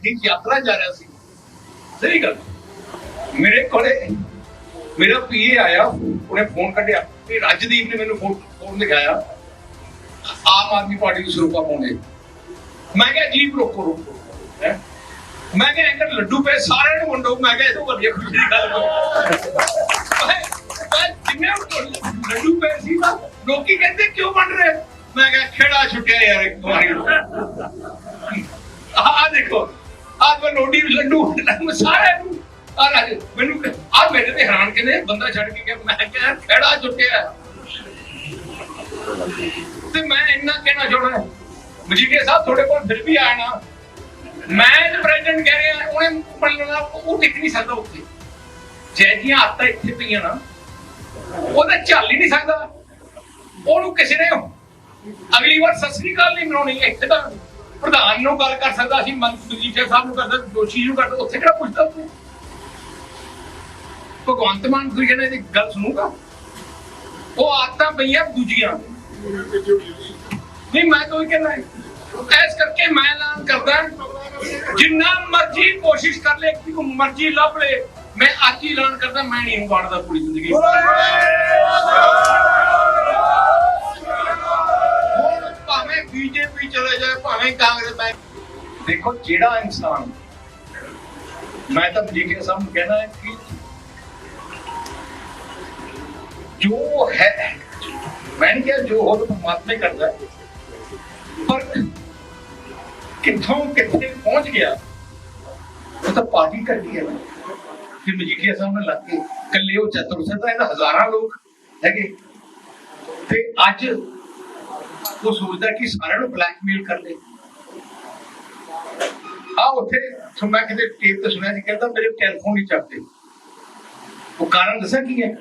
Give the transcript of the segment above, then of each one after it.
ਗੱਡੀ ਯਾਤਰਾ ਜਾ ਰਿਹਾ ਸੀ। ਸਹੀ ਗੱਲ। ਮੇਰੇ ਕੋਲੇ ਮੇਰਾ ਪੀਏ ਆਇਆ, ਉਹਨੇ ਫੋਨ ਕੱਢਿਆ। ਤੇ ਰਾਜਦੀਪ ਨੇ ਮੈਨੂੰ ਫੋਨ ਫੋਨ ਦਿਖਾਇਆ ਆਮ ਆਦਮੀ ਪਾਰਟੀ ਨੂੰ ਸਰੂਪਾ ਪਾਉਂਦੇ ਮੈਂ ਕਿਹਾ ਜੀਪ ਰੋਕੋ ਰੋਕੋ ਮੈਂ ਕਿਹਾ ਅੰਕਲ ਲੱਡੂ ਪਏ, ਸਾਰਿਆਂ ਨੂੰ ਵੰਡੋ। ਮੈਂ ਕਿਹਾ, ਇਹ ਤੋਂ ਵਧੀਆ ਖੁਸ਼ੀ ਦੀ ਗੱਲ ਮੈਂ ਜਿੰਨੇ ਲੱਡੂ ਪਏ ਸੀ ਨਾ ਲੋਕੀ ਕਹਿੰਦੇ, ਕਿਉਂ ਵੰਡ ਰਹੇ? ਮੈਂ ਕਿਹਾ, ਖੇੜਾ ਛੁੱਟਿਆ ਯਾਰ, ਇੱਕ ਵਾਰੀ ਆ ਦੇਖੋ। ਆ ਮੈਂ ਲੋਡੀ ਲੱਡੂ ਮੈਂ ਸਾਰਿਆਂ ਨੂੰ। ਆ ਰਾਜ ਮੈਨੂੰ ਆ ਮੇਰੇ ਤੇ ਹੈਰਾਨ ਕਹਿੰਦੇ ਬੰਦਾ ਛੱਡ ਕੇ ਗਿਆ। ਮੈਂ ਕਿਹਾ ਖੇੜਾ ਛੁੱਟਿਆ ਤੇ ਮੈਂ ਇੰਨਾ ਕਹਿਣਾ ਚਾਹਣਾ ਮਜੀਠੀਆ ਸਾਹਿਬ, ਤੁਹਾਡੇ ਕੋਲ ਫਿਰ ਵੀ ਆਇਆ ਨਾ। ਮੈਂ ਤੇ ਪ੍ਰੈਜ਼ੀਡੈਂਟ ਕਹਿ ਰਿਹਾ, ਉਹਨੇ ਮੰਨਣਾ ਉਹ ਟਿਕ ਨਹੀਂ ਸਕਦਾ ਉੱਥੇ। ਜੈ ਜੀਆਂ ਆਤਾ ਇੱਥੇ ਪਈਆਂ ਨਾ, ਉਹ ਤਾਂ ਚੱਲ ਹੀ ਨਹੀਂ ਸਕਦਾ। ਉਹਨੂੰ ਕਿਸੇ ਨੇ ਅਗਲੀ ਵਾਰ ਸਤਿ ਸ੍ਰੀ ਅਕਾਲ ਨਹੀਂ ਮਨਾਉਣੀ, ਇੱਥੇ ਤਾਂ ਪ੍ਰਧਾਨ ਗੱਲ ਕਰ ਸਕਦਾ ਸੀ ਮੰਤਰੀ ਸਾਹਿਬ ਨੂੰ ਕਰਦਾ ਦੋਸ਼ੀ ਨੂੰ ਕਰਦਾ ਉੱਥੇ ਕਿਹੜਾ ਪੁੱਛਦਾ ਤੂੰ? ਭਗਵੰਤ ਮਾਨ ਤੁਸੀਂ ਕਹਿੰਦੇ ਗੱਲ ਸੁਣੂਗਾ? ਉਹ ਆਦਤਾਂ ਪਈਆਂ ਦੂਜੀਆਂ। ਨਹੀਂ, ਮੈਂ ਕੋਈ ਕਹਿੰਦਾ ਐਸ ਕਰਕੇ ਮੈਂ ਐਲਾਨ ਕਰਦਾ, ਜਿੰਨਾ ਮਰਜ਼ੀ ਕੋਸ਼ਿਸ਼ ਕਰ ਲੈ ਕਿ ਮਰਜ਼ੀ ਲੱਭ ਲੈ, ਮੈਂ ਅੱਜ ਹੀ ਐਲਾਨ ਕਰਦਾ, ਮੈਂ ਨਹੀਂ ਵੜਦਾ ਪੂਰੀ ਜ਼ਿੰਦਗੀ ਦੇਖੋ ਜਿਹੜਾ ਇਨਸਾਨ ਮੈਂ ਤਾਂ ਮਜੀਠੀਆ ਸਾਹਿਬ ਨੂੰ ਕਹਿਣਾ ਹੈ ਕਿ ਜੋ ਹੈ, ਮੈਂ ਕਿਹਾ ਜੋ ਹੋ ਪਰਮਾਤਮਾ ਕਰਦਾ ਪਰ ਕਿੱਥੋਂ ਕਿੱਥੇ ਪਹੁੰਚ ਗਿਆ, ਉਹ ਤਾਂ ਪਾਰਟੀ ਕਰਦੀ ਹੈ। ਨਾ ਮਜੀਠੀਆ ਸਾਹਿਬ ਨਾਲ ਲੱਗ ਕੇ ਕੱਲੇ ਉਹ ਚਤੁਰ ਸਦਾ ਇਹਦਾ ਹਜ਼ਾਰਾਂ ਲੋਕ ਹੈਗੇ। ਤੇ ਅੱਜ ਉਹ ਸੋਚਦਾ ਕਿ ਸਾਰਿਆਂ ਨੂੰ ਬਲੈਕਮੇਲ ਕਰ ਲੇ ਆ ਉੱਥੇ ਤੋਂ ਕਿਤੇ ਟੇਪ ਤੇ ਸੁਣਿਆ ਸੀ, ਕਹਿੰਦਾ ਮੇਰੇ ਟੈਲੀਫੋਨ ਨਹੀਂ ਚੱਕਦੇ। ਉਹ ਕਾਰਨ ਦੱਸਾਂ ਕੀ ਹੈ?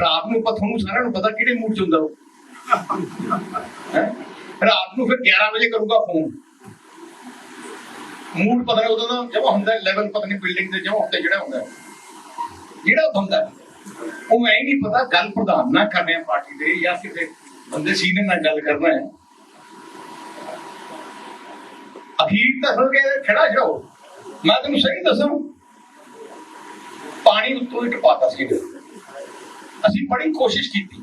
ਰਾਤ ਨੂੰ ਪਤਾ ਤੁਹਾਨੂੰ ਸਾਰਿਆਂ ਨੂੰ ਪਤਾ ਕਿਹੜੇ ਮੂਡ ਚ ਹੁੰਦਾ ਉਹ। ਰਾਤ ਨੂੰ ਫਿਰ 11 ਵਜੇ ਕਰੂਗਾ ਫੋਨ। ਮੂਡ ਪਤਾ ਨਹੀਂ ਉਦੋਂ ਦਾ ਜਮਾ ਹੁੰਦਾ ਲੈਵਲ ਪਤਾ ਨਹੀਂ ਬਿਲਡਿੰਗ ਦੇ ਜਮਾ ਉੱਤੇ ਜਿਹੜਾ ਹੁੰਦਾ ਜਿਹੜਾ ਹੁੰਦਾ ਉਹ ਮੈਂ ਨਹੀਂ ਪਤਾ ਗੱਲ ਪ੍ਰਧਾਨ ਨਾਲ ਕਰਨੇ ਪਾਰਟੀ ਦੇ ਜਾਂ ਕਿਸੇ ਬੰਦੇ ਸੀਨੀਅਰ ਨਾਲ ਗੱਲ ਕਰਨਾ ਹੈ। ਅਖੀਰ ਤਾਂ ਕੇ ਖੜਾ ਛੜਾਓ ਮੈਂ ਤੈਨੂੰ ਸਹੀ ਦੱਸਾਂ, ਪਾਣੀ ਉੱਤੋਂ ਹੀ ਟਪਾਤਾ ਸੀ ਅਸੀਂ ਬੜੀ ਕੋਸ਼ਿਸ਼ ਕੀਤੀ।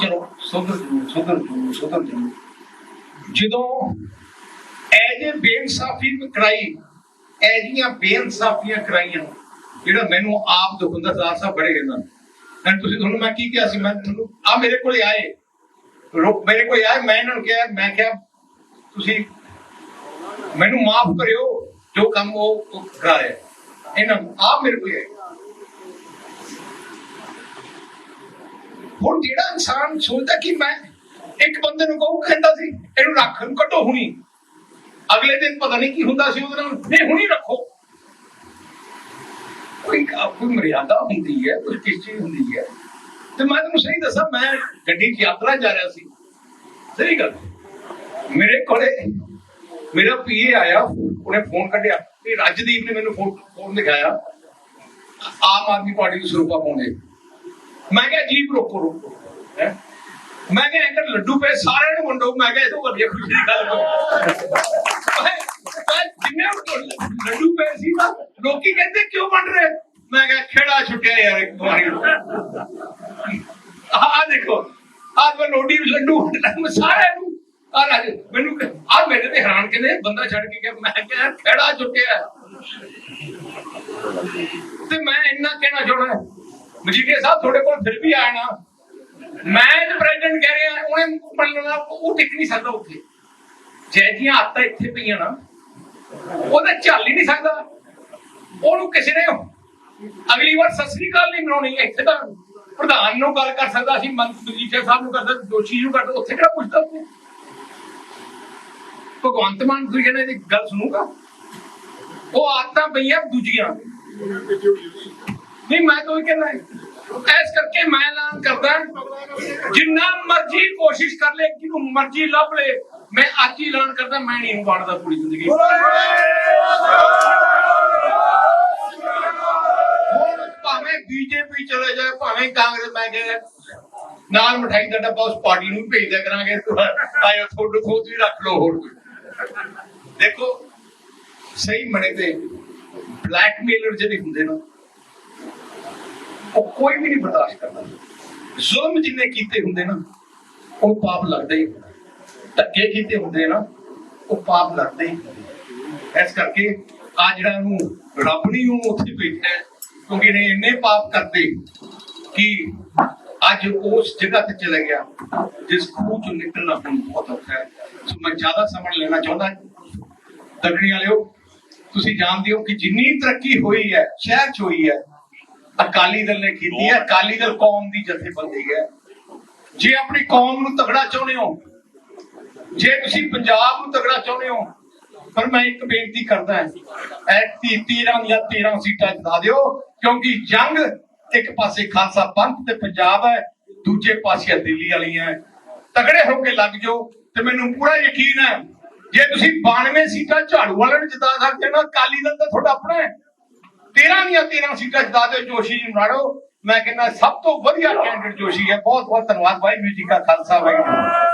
ਚਲੋ, ਸੁਧਰ ਜੂ ਸੁਧਰ ਜੂ ਸੁਧਰ ਜੂ ਜਦੋਂ ਐਜ ਬੇਇਨਸਾਫੀ ਕਰਾਈ ਐਜੀਆਂ ਬੇਇਨਸਾਫੀਆਂ ਕਰਾਈਆਂ, ਜਿਹੜਾ ਮੈਨੂੰ ਆਪ ਦੁੱਖ ਹੁੰਦਾ ਸਾਹਿਬ ਬੜੇ ਕਹਿੰਦਾ ਮੈਂ ਤੁਸੀਂ ਤੁਹਾਨੂੰ ਮੈਂ ਕੀ ਕਿਹਾ ਸੀ? ਮੈਂ ਤੁਹਾਨੂੰ ਆ ਮੇਰੇ ਕੋਲੇ ਆਏ। ਮੇਰੇ ਕੋਲੇ ਆਏ, ਮੈਂ ਇਹਨਾਂ ਨੂੰ ਕਿਹਾ, ਮੈਂ ਕਿਹਾ, ਤੁਸੀਂ ਮੈਨੂੰ ਮਾਫ ਕਰਿਓ, ਜੋ ਕੰਮ ਉਹ ਉਹ ਕਰਾ ਰਿਹਾ। ਇਹਨਾਂ ਆਪ ਮੇਰੇ ਕੋਲੇ ਆਏ। ਹੁਣ ਜਿਹੜਾ ਇਨਸਾਨ ਸੋਚਦਾ ਕਿ ਮੈਂ ਇੱਕ ਬੰਦੇ ਨੂੰ ਕਹੂ, ਕਹਿੰਦਾ ਸੀ, ਇਹਨੂੰ ਰੱਖ ਨੂੰ ਕੱਢੋ ਹੁਣੀ। ਅਗਲੇ ਦਿਨ ਪਤਾ ਨਹੀਂ ਕੀ ਹੁੰਦਾ ਸੀ ਉਹਦੇ ਨਾਲ, ਨਹੀਂ, ਹੁਣੀ ਰੱਖੋ। ਕੋਈ ਕੋਈ ਮਰਿਆਦਾ ਹੁੰਦੀ ਹੈ, ਕੋਈ ਕਿਸ ਚੀਜ਼ ਹੁੰਦੀ ਹੈ। ਤੇ ਮੈਂ ਤੁਹਾਨੂੰ ਸਹੀ ਦੱਸਾਂ, ਮੈਂ ਗੱਡੀ 'ਚ ਯਾਤਰਾ ਜਾ ਰਿਹਾ ਸੀ। ਸਹੀ ਗੱਲ। ਮੇਰੇ ਕੋਲੇ ਮੇਰਾ ਪੀਏ ਆਇਆ, ਉਹਨੇ ਫੋਨ ਕੱਢਿਆ। ਤੇ ਰਾਜਦੀਪ ਨੇ ਮੈਨੂੰ ਫੋਨ ਫੋਨ ਦਿਖਾਇਆ। ਆਮ ਆਦਮੀ ਪਾਰਟੀ ਨੂੰ ਸਰੂਪਾ ਪਾਉਂਦੇ। ਮੈਂ ਕਿਹਾ ਜੀਪ ਰੋਕੋ ਰੋਕੋ। ਮੈਂ ਕਿਹਾ ਅੰਕਲ ਲੱਡੂ ਪਏ, ਸਾਰਿਆਂ ਨੂੰ ਵੰਡੋ। ਮੈਂ ਕਿਹਾ, ਇਹ ਤੋਂ ਵਧੀਆ ਖੁਸ਼ੀ ਦੀ ਗੱਲ ਕੋਈ ਮੈਂ ਜਿੰਨੇ ਲੱਡੂ ਪਏ ਸੀ ਨਾ, ਲੋਕੀ ਕਹਿੰਦੇ, ਕਿਉਂ ਵੰਡ ਰਹੇ? ਮੈਂ ਕਿਹਾ, ਖੇੜਾ ਛੁੱਟਿਆ ਯਾਰ, ਇੱਕ ਵਾਰੀ। ਆ ਦੇਖੋ। ਆਹ ਮੈਂ ਲੋਡੀ ਲੱਡੂ ਸਾਰਿਆਂ ਨੂੰ ਆ ਰਾਜ ਮੈਨੂੰ ਆ ਮੇਰੇ ਤੇ ਹੈਰਾਨ ਕਹਿੰਦੇ? ਬੰਦਾ ਛੱਡ ਕੇ ਗਿਆ। ਮੈਂ ਕਿਹਾ ਖੇੜਾ ਛੁੱਟਿਆ ਤੇ ਮੈਂ ਇੰਨਾ ਕਹਿਣਾ ਚਾਹਣਾ ਮਜੀਠੀਆ ਸਾਹਿਬ, ਤੁਹਾਡੇ ਕੋਲ ਫਿਰ ਵੀ ਆਇਆ ਨਾ। ਮੈਂ ਤੇ ਪ੍ਰੈਜ਼ੀਡੈਂਟ ਕਹਿ ਰਿਹਾ, ਉਹਨੇ ਮੰਨਣਾ ਉਹ ਟਿਕ ਨਹੀਂ ਸਕਦਾ ਉੱਥੇ। ਜੈ ਆਤਾ ਇੱਥੇ ਪਈਆਂ ਨਾ, ਉਹਦਾ ਚੱਲ ਹੀ ਨਹੀਂ ਸਕਦਾ। ਉਹਨੂੰ ਕਿਸੇ ਨੇ ਅਗਲੀ ਵਾਰ ਸਤਿ ਸ੍ਰੀ ਅਕਾਲ ਨਹੀਂ ਮਨਾਉਣੀ ਇੱਥੇ ਤਾਂ ਪ੍ਰਧਾਨ ਨੂੰ ਗੱਲ ਕਰ ਸਕਦਾ ਸੀ, ਮੰਤਰੀ ਮਜੀਠੀਆ ਸਾਹਿਬ ਨੂੰ ਕਰ ਕਰਦਾ ਦੋਸ਼ੀ ਨੂੰ ਕਰਦਾ ਉੱਥੇ ਕਿਹੜਾ ਪੁੱਛਦਾ ਭਗਵੰਤ ਮਾਨ ਤੁਸੀਂ ਕਹਿੰਦੇ ਇਹਦੀ ਗੱਲ ਸੁਣੂਗਾ? ਉਹ ਆਦਤਾਂ ਪਈਆਂ ਦੂਜੀਆਂ ਨਹੀਂ ਮੈਂ ਕੋਈ ਕਹਿੰਦਾ ਐਸ ਕਰਕੇ ਮੈਂ ਐਲਾਨ ਕਰਦਾ ਜਿੰਨਾ ਮਰਜ਼ੀ ਕੋਸ਼ਿਸ਼ ਕਰ ਲੈ ਕਿ ਮਰਜ਼ੀ ਲੱਭ ਲੈ ਮੈਂ ਅੱਜ ਹੀ ਐਲਾਨ ਕਰਦਾ ਮੈਂ ਨਹੀਂ ਵੜਦਾ ਪੂਰੀ ਜ਼ਿੰਦਗੀ। ਭਾਵੇਂ ਬੀਜੇਪੀ ਚਲੇ ਜਾਏ ਭਾਵੇਂ ਕਾਂਗਰਸ ਮੈਂ ਕਿਹਾ ਨਾਲ ਮਠਾਈ ਦਾ ਡੱਬਾ ਉਸ ਪਾਰਟੀ ਨੂੰ ਭੇਜ ਦਿਆ ਕਰਾਂਗੇ। ਆਇਓ ਤੁਹਾਡੇ ਖੋਦ ਵੀ ਰੱਖ ਲਓ ਹੋਰ ਕੋਈ। ਦੇਖੋ, ਸਹੀ ਮਣੇ ਤੇ ਬਲੈਕਮੇਲਰ ਜਿਹੜੇ ਹੁੰਦੇ ਨਾ, ਉਹ ਕੋਈ ਵੀ ਨਹੀਂ ਬਰਦਾਸ਼ਤ ਕਰਦਾ। ਜ਼ੁਲਮ ਜਿੰਨੇ ਕੀਤੇ ਹੁੰਦੇ ਨਾ, ਉਹ ਪਾਪ ਲੱਗਦੇ ਹੀ ਧੱਕੇ ਕੀਤੇ ਹੁੰਦੇ ਨਾ, ਉਹ ਪਾਪ ਲੱਗਦੇ ਹੀ ਇਸ ਕਰਕੇ ਆ ਜਿਹੜਾ ਨੂੰ ਰੱਬ ਨਹੀਂ ਉਹਨੂੰ ਉੱਥੇ ਭੇਜਿਆ ਕਿਉਂਕਿ ਇਹਨੇ ਇੰਨੇ ਪਾਪ ਕਰਦੇ ਕਿ ਅੱਜ ਉਸ ਜਗ੍ਹਾ ਤੇ ਚਲੇ ਗਿਆ ਜਿਸ ਖੂਹ ਚੋਂ ਨਿਕਲਣਾ ਹੁਣ ਬਹੁਤ ਔਖਾ ਹੈ। ਸੋ ਮੈਂ ਜ਼ਿਆਦਾ ਸਮਾਂ ਲੈਣਾ ਚਾਹੁੰਦਾ। ਤਕੜੀ ਵਾਲਿਓ, ਤੁਸੀਂ ਜਾਣਦੇ ਹੋ ਕਿ ਜਿੰਨੀ ਤਰੱਕੀ ਹੋਈ ਹੈ, ਸ਼ਹਿਰ ਚ ਹੋਈ ਹੈ, ਅਕਾਲੀ ਦਲ ਨੇ ਕੀਤੀ ਹੈ, ਅਕਾਲੀ ਦਲ ਕੌਮ ਦੀ ਜਥੇਬੰਦੀ ਹੈ। ਜੇ ਆਪਣੀ ਕੌਮ ਨੂੰ ਤਗੜਾ ਚਾਹੁੰਦੇ ਹੋ, ਜੇ ਤੁਸੀਂ ਪੰਜਾਬ ਨੂੰ ਤਗੜਾ ਚਾਹੁੰਦੇ ਹੋ, ਪਰ ਮੈਂ ਇੱਕ ਬੇਨਤੀ ਕਰਦਾ ਹਾਂ ਐ 13 ਜਾਂ 13 ਸੀਟਾਂ ਜਿਤਾ ਦਿਓ, ਕਿਉਂਕਿ ਜੰਗ ਇੱਕ ਪਾਸੇ ਖਾਲਸਾ ਪੰਥ ਤੇ ਪੰਜਾਬ ਹੈ, ਦੂਜੇ ਪਾਸੇ ਦਿੱਲੀ ਵਾਲੀ ਤਗੜੇ ਹੋ ਕੇ ਲੱਗ ਜਾਓ ਤੇ ਮੈਨੂੰ ਪੂਰਾ ਯਕੀਨ ਹੈ, ਜੇ ਤੁਸੀਂ 92 ਸੀਟਾਂ ਝਾੜੂ ਵਾਲਿਆਂ ਨੂੰ ਜਿਤਾ ਸਕਦੇ ਹੋ ਨਾ, ਅਕਾਲੀ ਦਲ ਤਾਂ ਤੁਹਾਡਾ ਆਪਣਾ ਹੈ। 13 ਦੀਆਂ 13 ਸੀਟਾਂ ਜਿਤਾ ਦਿਓ, ਜੋਸ਼ੀ ਜੀ ਨੂੰ ਨਾੜੋ ਮੈਂ ਕਹਿੰਦਾ ਸਭ ਤੋਂ ਵਧੀਆ ਕੈਂਡੀਡੇਟ ਜੋਸ਼ੀ ਹੈ। ਬਹੁਤ ਬਹੁਤ ਧੰਨਵਾਦ, ਵਾਹਿਗੁਰੂ ਜੀ ਕਾ ਖਾਲਸਾ, ਵਾਹਿਗੁਰੂ ਜੀ